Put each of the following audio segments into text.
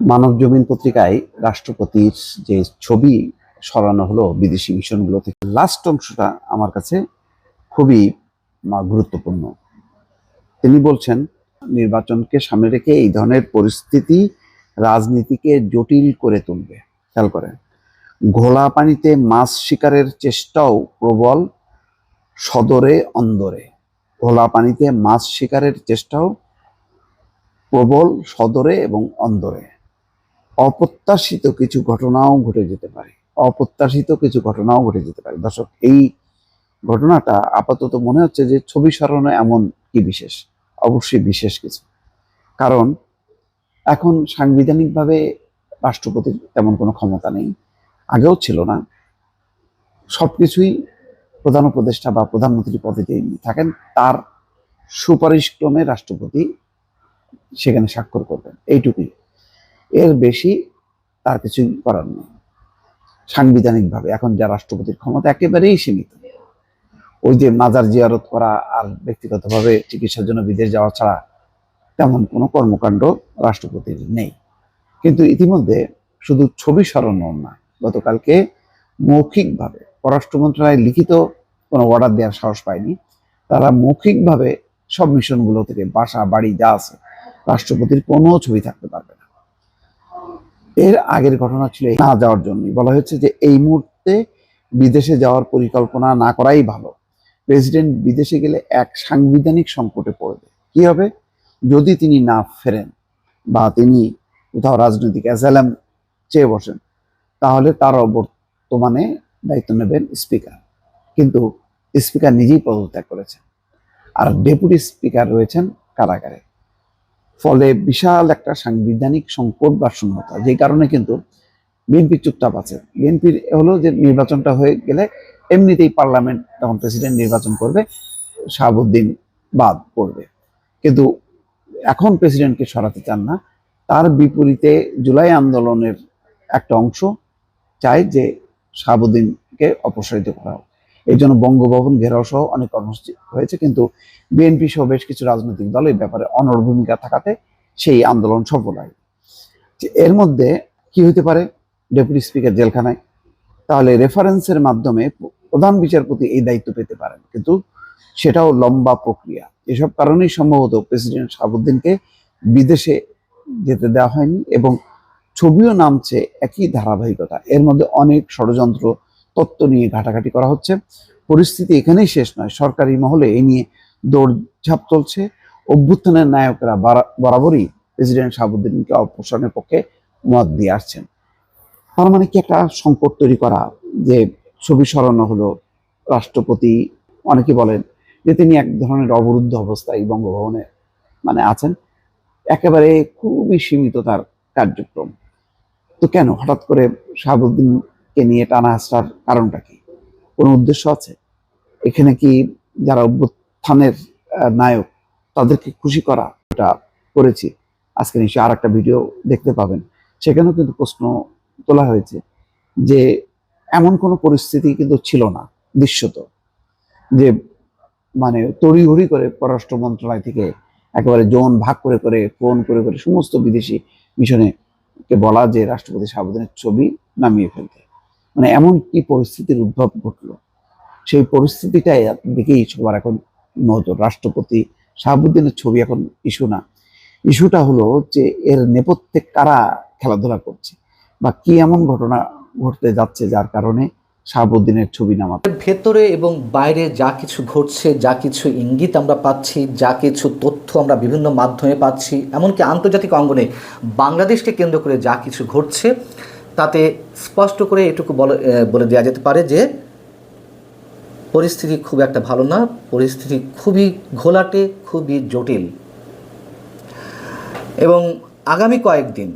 মানব জমিন পত্রিকায় রাষ্ট্রপতির যে ছবি সরানো হলো বিদেশি মিশনগুলো থেকে লাস্ট অংশটা আমার কাছে খুবই গুরুত্বপূর্ণ। তিনি বলছেন, নির্বাচনকে সামনে রেখে এই ধরনের পরিস্থিতি রাজনীতিকে জটিল করে তুলবে। খেয়াল করেন, ঘোলা পানিতে মাছ শিকারের চেষ্টাও প্রবল সদরে অন্দরে। ঘোলা পানিতে মাছ শিকারের চেষ্টাও প্রবল সদরে এবং অন্দরে। অপ্রত্যাশিত কিছু ঘটনাও ঘটে যেতে পারে। অপ্রত্যাশিত কিছু ঘটনাও ঘটে যেতে পারে। দর্শক, এই ঘটনাটা আপাতত মনে হচ্ছে যে ছবি স্মরণে এমন কি বিশেষ? অবশ্যই বিশেষ কিছু। কারণ এখন সাংবিধানিকভাবে রাষ্ট্রপতির তেমন কোনো ক্ষমতা নেই। আগেও ছিল না। সব কিছুই প্রধান উপদেষ্টা বা প্রধানমন্ত্রী পদে যিনি থাকেন, তার সুপারিশক্রমে রাষ্ট্রপতি সেখানে স্বাক্ষর করবেন। এইটুকুই। এর বেশি তার কিছুই করার নেই। সাংবিধানিকভাবে এখন যা রাষ্ট্রপতির ক্ষমতা একেবারেই সীমিত। ওই যে মাজার জিয়ারত করা আর ব্যক্তিগতভাবে চিকিৎসার জন্য বিদেশ যাওয়া ছাড়া তেমন কোনো কর্মকাণ্ড রাষ্ট্রপতির নেই। কিন্তু ইতিমধ্যে শুধু ছবি স্মরণ না, গতকালকে মৌখিকভাবে পররাষ্ট্র মন্ত্রণালয় লিখিত কোনো অর্ডার দেওয়ার সাহস পায়নি। তারা মৌখিকভাবে সব মিশনগুলো থেকে বাসা, বাড়ি যা আছে, রাষ্ট্রপতির কোনো ছবি থাকতে পারবে এর আগের ঘটনা ছিল না যাওয়ার জন্যই। বলা হয়েছে যে এই মুহূর্তে বিদেশে যাওয়ার পরিকল্পনা না করাই ভালো। প্রেসিডেন্ট বিদেশে গেলে এক সাংবিধানিক সংকটে পড়বে। কি হবে? যদি তিনি না ফেরেন বা তিনি কোথাও রাজনৈতিক অ্যাসালাম চেয়ে বসেন, তাহলে তার বর্তমানে দায়িত্ব নেবেন স্পিকার। কিন্তু স্পিকার নিজেই পদত্যাগ করেছেন। আর ডেপুটি স্পিকার রয়েছেন কারাগারে। ফলে বিশাল একটা সাংবিধানিক সংকট বা শূন্যতা, যে কারণে কিন্তু বিএনপি চুপচাপ আছে। বিএনপির হলো যে নির্বাচনটা হয়ে গেলে এমনিতেই পার্লামেন্ট, তখন প্রেসিডেন্ট নির্বাচন করবে, শাহাবুদ্দিন বাদ পড়বে। কিন্তু এখন প্রেসিডেন্টকে সরাতে চান না। তার বিপরীতে জুলাই আন্দোলনের একটা অংশ চায় যে শাহাবুদ্দিনকে অপসারিত করা হোক। এই জন্য বঙ্গভবন ঘেরাও সহ অনেক কর্মসূচি হয়েছে, কিন্তু বিএনপি সহ বেশ কিছু রাজনৈতিক দল এই ব্যাপারে অনড় ভূমিকা থাকাতে সেই আন্দোলন সফল হয় এর মধ্যে কি হতে পারে? ডেপুটি স্পিকার জেলখানায়। তাহলে রেফারেন্সের মাধ্যমে প্রধান বিচারপতি এই দায়িত্ব পেতে পারেন, কিন্তু সেটাও লম্বা প্রক্রিয়া। এসব কারণেই সম্ভবত প্রেসিডেন্ট শাহাবুদ্দিনকে বিদেশে যেতে দেওয়া হয়নি এবং ছবিও নামছে একই ধারাবাহিকতা। এর মধ্যে অনেক ষড়যন্ত্র তত্ত্ব নিয়ে ঘাটাঘাটি করা হচ্ছে। পরিস্থিতি এখানেই শেষ নয়। সরকারি মহলে এই নিয়ে দৌড়ঝাঁপ চলছে। অভ্যুত্থানের নায়করা বারা- বরাবরই প্রেসিডেন্ট শাহাবুদ্দিনকে অপসারণের পক্ষে মত দিয়ে আসছেন। তার মানে কি একটা সংকট তৈরি করা? যে ছবি সরানো হলো রাষ্ট্রপতি, অনেকে বলেন যে তিনি এক ধরনের অবরুদ্ধ অবস্থায় বঙ্গভবনে মানে আছেন। একেবারে খুবই সীমিত তার কার্যক্রম। তো কেন? হঠাৎ করে শাহাবুদ্দিনকে নিয়ে টানা হাসটার কারণটা কি? কোনো উদ্দেশ্য আছে? এখানে কি যারা অভ্যুত্থানের নায়ক, তাদেরকে খুশি করা এটা করেছি? আজকে নিশ্চয়ই আর একটা ভিডিও দেখতে পাবেন। সেখানেও কিন্তু প্রশ্ন তোলা হয়েছে যে এমন কোনো পরিস্থিতি কিন্তু ছিল না দৃশ্যত যে মানে তড়িঘড়ি করে পররাষ্ট্র মন্ত্রণালয় থেকে একেবারে জোন ভাগ করে করে ফোন করে করে সমস্ত বিদেশি মিশনে কে বলা যে রাষ্ট্রপতি সাবধানের ছবি নামিয়ে ফেলতে। মানে এমন কি পরিস্থিতির উদ্ভব ঘটলো? সেই পরিস্থিতিটাই দিকেই সবার এখন নজর। রাষ্ট্রপতি শাহাবুদ্দিনের ছবি এখন ইস্যু না। ইস্যুটা হলো যে এর নেপথ্যে কারা খেলাধুলা করছে বা কি এমন ঘটনা ঘটতে যাচ্ছে যার কারণে শাহাবুদ্দিনের ছবি নামাতে ভেতরে এবং বাইরে যা কিছু ঘটছে, যা কিছু ইঙ্গিত আমরা পাচ্ছি, যা কিছু তথ্য আমরা বিভিন্ন মাধ্যমে পাচ্ছি, এমনকি আন্তর্জাতিক অঙ্গনে বাংলাদেশকে কেন্দ্র করে যা কিছু ঘটছে তাতে স্পষ্ট করে এটুকু বলে দেওয়া যেতে পারে যে পরিস্থিতি খুব একটা ভালো না, পরিস্থিতি খুবই ঘোলাটে, খুবই জটিল। এবং আগামী কয়েকদিন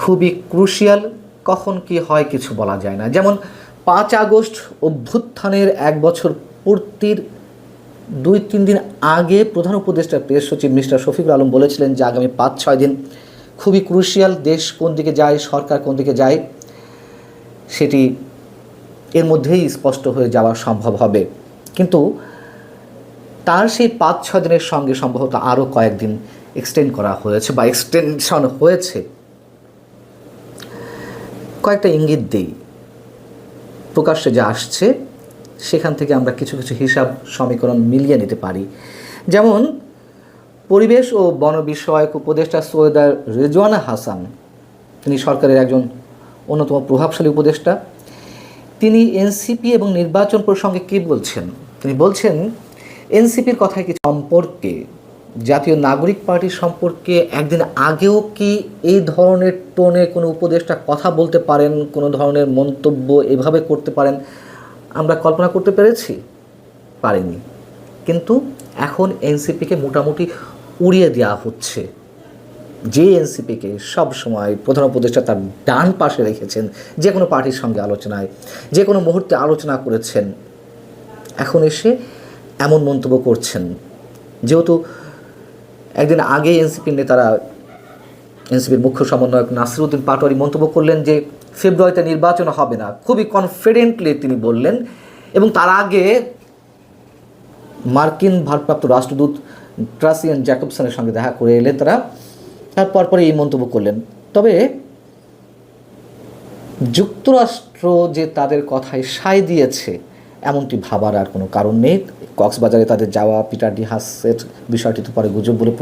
খুবই ক্রুশিয়াল, কখন কি হয় কিছু বলা যায় না। যেমন পাঁচ আগস্ট অভ্যুত্থানের এক বছর পূর্তির দুই তিন দিন আগে প্রধান উপদেষ্টা প্রেস সচিব মিস্টার শফিকুল আলম বলেছিলেন যে আগামী পাঁচ ছয় দিন খুবই ক্রুশিয়াল দেশ কোন দিকে যায়, সরকার কোন দিকে যায়, সেটি এর মধ্যেই স্পষ্ট হয়ে যাওয়া সম্ভব হবে। কিন্তু তার সেই পাঁচ ছ দিনের সঙ্গে সম্ভবত আরও কয়েকদিন এক্সটেন্ড করা হয়েছে বা এক্সটেনশন হয়েছে। কয়েকটা ইঙ্গিত দেই। প্রকাশ্যে যা আসছে, সেখান থেকে আমরা কিছু কিছু হিসাব সমীকরণ মিলিয়ে নিতে পারি। যেমন পরিবেশ ও বন বিষয়ক উপদেষ্টা সৈয়দা রেজওয়ানা হাসান, তিনি সরকারের একজন অন্যতম প্রভাবশালী উপদেষ্টা, তিনি এনসিপি এবং নির্বাচন প্রসঙ্গে কী বলছেন? তিনি বলছেন, এনসিপির কথায় কিছু সম্পর্কে, জাতীয় নাগরিক পার্টি সম্পর্কে একদিন আগেও কি এই ধরনের টোনে কোনো উপদেষ্টা কথা বলতে পারেন, কোনো ধরনের মন্তব্য এভাবে করতে পারেন, আমরা কল্পনা করতে পেরেছি? পারিনি। কিন্তু এখন এনসিপিকে মোটামুটি উড়িয়ে দেওয়া হচ্ছে। যে এনসিপিকে সব সময় প্রধান উপদেষ্টা তার ডান পাশে রেখেছেন, যে কোনো পার্টির সঙ্গে আলোচনায়, যে কোনো মুহূর্তে আলোচনা করেছেন। এখন এসে এমন মন্তব্য করছেন, যেহেতু একদিন আগে এনসিপির নেতারা এনসিপির মুখ্য সমন্বয়ক নাসিরুদ্দিন পাটোয়ারি মন্তব্য করলেন যে, ফেব্রুয়ারিতে নির্বাচন হবে না, খুবই কনফিডেন্টলি তিনি বললেন এবং তার আগে মার্কিন ভারপ্রাপ্ত রাষ্ট্রদূত ট্রাসিয়ান জ্যাকবসনের সঙ্গে দেখা করে এলেন তারা তার পরে এই মন্তব্য করলেন। তবে যুক্তরাষ্ট্র যে তাদের কথায় সায় দিয়েছে, এমনটি ভাবার আর কোনো কারণ নেই। কক্সবাজারে তাদের যাওয়া পিটার ডি হাসের বিষয়টি তো পরে গুজব বলে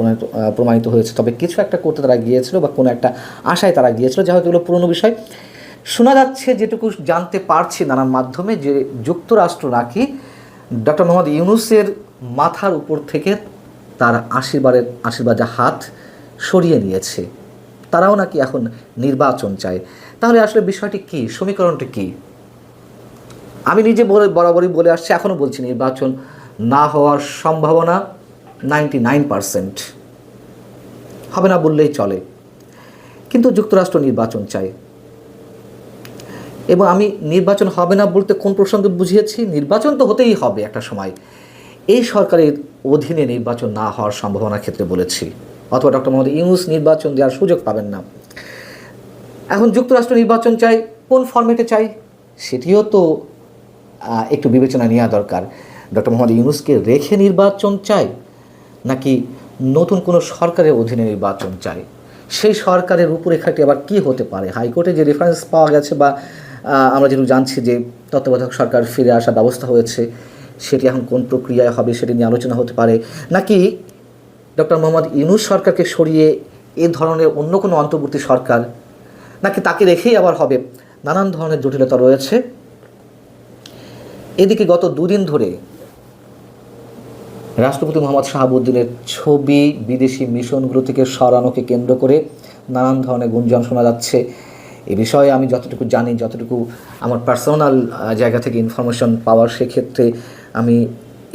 প্রমাণিত হয়েছে। তবে কিছু একটা করতে তারা গিয়েছিল বা কোনো একটা আশায় তারা গিয়েছিল যা হয়তো এগুলো পুরনো বিষয়। শোনা যাচ্ছে যেটুকু জানতে পারছি নানান মাধ্যমে, যে যুক্তরাষ্ট্র নাকি ডক্টর মোহাম্মদ ইউনুসের মাথার উপর থেকে তার আশীর্বাদের আশীর্বাদের হাত সরিয়ে নিয়েছে। তারাও নাকি এখন নির্বাচন চায়। তাহলে আসলে বিষয়টি কী? সমীকরণটি কী? আমি নিজে বলে, বরাবরই বলে আসছি এখনও বলছি নির্বাচন না হওয়ার সম্ভাবনা নাইনটি নাইন পারসেন্ট। হবে না বললেই চলে। কিন্তু যুক্তরাষ্ট্র নির্বাচন চায়। এবং আমি নির্বাচন হবে না বলতে কোন প্রসঙ্গে বুঝিয়েছি? নির্বাচন তো হতেই হবে একটা সময়। এই সরকারের অধীনে নির্বাচন না হওয়ার সম্ভাবনার ক্ষেত্রে বলেছি। অথবা ডক্টর মোহাম্মদ ইউনুস নির্বাচন দেওয়ার সুযোগ পাবেন না। এখন যুক্তরাষ্ট্র নির্বাচন চাই, কোন ফরম্যাটে চাই, সেটিও তো একটু বিবেচনা নেওয়া দরকার। ডক্টর মোহাম্মদ ইউনুসকে রেখে নির্বাচন চাই, নাকি নতুন কোনো সরকারের অধীনে নির্বাচন চাই? সেই সরকারের রূপরেখাটি আবার কি হতে পারে? হাইকোর্টে যে রেফারেন্স পাওয়া গেছে বা আমরা যেটুকু জানছি যে তত্ত্বাবধায়ক সরকার ফিরে আসার ব্যবস্থা হয়েছে সেটি এখন কোন প্রক্রিয়ায় হবে সেটি নিয়ে আলোচনা হতে পারে। নাকি ডক্টর মোহাম্মদ ইউনুস সরকারকে সরিয়ে এ ধরনের অন্য কোনো অন্তর্বর্তী সরকার, নাকি তাকে রেখেই আবার হবে? নানান ধরনের জটিলতা রয়েছে। এদিকে গত দুদিন ধরে রাষ্ট্রপতি মোহাম্মদ শাহাবুদ্দিনের ছবি বিদেশি মিশনগুলো থেকে সরানোকে কেন্দ্র করে নানান ধরনের গুঞ্জন শোনা যাচ্ছে। এ বিষয়ে আমি যতটুকু জানি, যতটুকু আমার পার্সোনাল জায়গা থেকে ইনফরমেশন পাওয়ার সেক্ষেত্রে আমি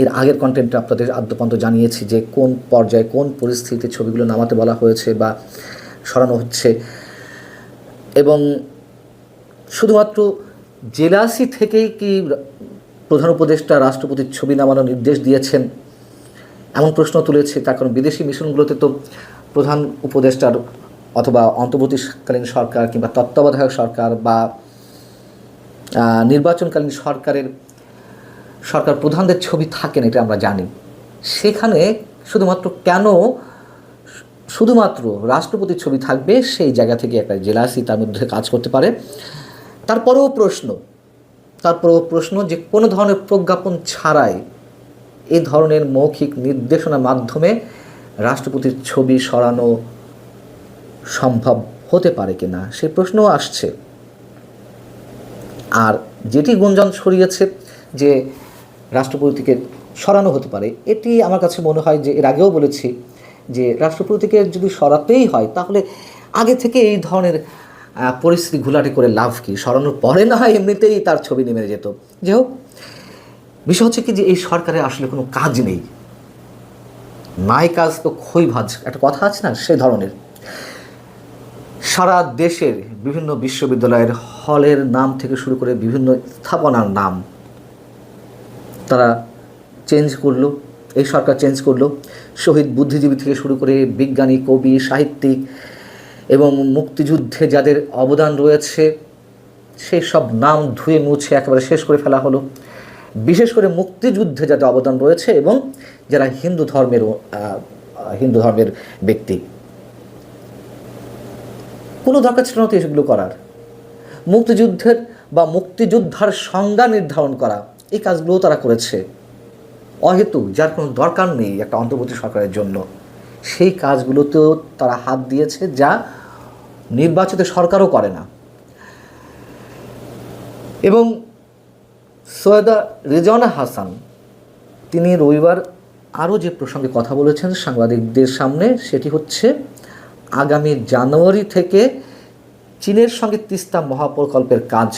এর আগের কন্টেন্টটা আপনাদের আদ্যপান্ত জানিয়েছি যে কোন পর্যায়ে কোন পরিস্থিতিতে ছবিগুলো নামাতে বলা হয়েছে বা সরানো হচ্ছে। এবং শুধুমাত্র জেলাসি থেকেই কি প্রধান উপদেষ্টা রাষ্ট্রপতির ছবি নামানোর নির্দেশ দিয়েছেন এমন প্রশ্ন তুলেছে, তার কারণ বিদেশি মিশনগুলোতে তো প্রধান উপদেষ্টার অথবা অন্তর্বর্তীকালীন সরকার কিংবা তত্ত্বাবধায়ক সরকার বা নির্বাচনকালীন সরকারের সরকার প্রধানদের ছবি থাকেন এটা আমরা জানি। সেখানে শুধুমাত্র কেন শুধুমাত্র রাষ্ট্রপতির ছবি থাকবে, সেই জায়গা থেকে একটা জেলাসি তার মধ্যে কাজ করতে পারে। তারপরেও প্রশ্ন তারপরেও প্রশ্ন যে কোনো ধরনের প্রজ্ঞাপন ছাড়াই এই ধরনের মৌখিক নির্দেশনার মাধ্যমে রাষ্ট্রপতির ছবি সরানো সম্ভব হতে পারে কিনা, সে প্রশ্নও আসছে। আর যেটি গুঞ্জন ছড়িয়েছে যে রাষ্ট্রপতিকে সরানো হতে পারে। এটি আমার কাছে মনে হয় যে এর আগেও বলেছি যে রাষ্ট্রপতিকে যদি সরাতেই হয়, তাহলে আগে থেকে এই ধরনের পরিস্থিতি ঘোলাটে করে লাভ কি? সরানোর পরে না হয় এমনিতেই তার ছবি নেমে যেত। যে হোক, বিষয় হচ্ছে কি যে এই সরকারের আসলে কোনো কাজ নেই। নাই কাজ তো খই ভাজ একটা কথা আছে না সেই ধরনের। সারা দেশের বিভিন্ন বিশ্ববিদ্যালয়ের হলের নাম থেকে শুরু করে বিভিন্ন স্থাপনার নাম তারা চেঞ্জ করল, এই সরকার চেঞ্জ করল। শহীদ বুদ্ধিজীবী থেকে শুরু করে বিজ্ঞানী, কবি, সাহিত্যিক এবং মুক্তিযুদ্ধে যাদের অবদান রয়েছে, সেই সব নাম ধুয়ে মুছে একেবারে শেষ করে ফেলা হলো। বিশেষ করে মুক্তিযুদ্ধে যাদের অবদান রয়েছে এবং যারা হিন্দু ধর্মের হিন্দু ধর্মের ব্যক্তি। কোনো দরকার ছিল না তো এগুলো করার। মুক্তিযুদ্ধের বা মুক্তিযোদ্ধার সংজ্ঞা নির্ধারণ করা। এই কাজগুলোও তারা করেছে। অহেতু যার কোনো দরকার নেই একটা অন্তর্বর্তী সরকারের জন্য। সেই কাজগুলোতেও তারা হাত দিয়েছে যা নির্বাচিত সরকারও করে না। এবং সৈয়দা রেজানা হাসান, তিনি রবিবার আরও যে প্রসঙ্গে কথা বলেছেন সাংবাদিকদের সামনে, সেটি হচ্ছে, আগামী জানুয়ারি থেকে চীনের সঙ্গে তিস্তা মহাপ্রকল্পের কাজ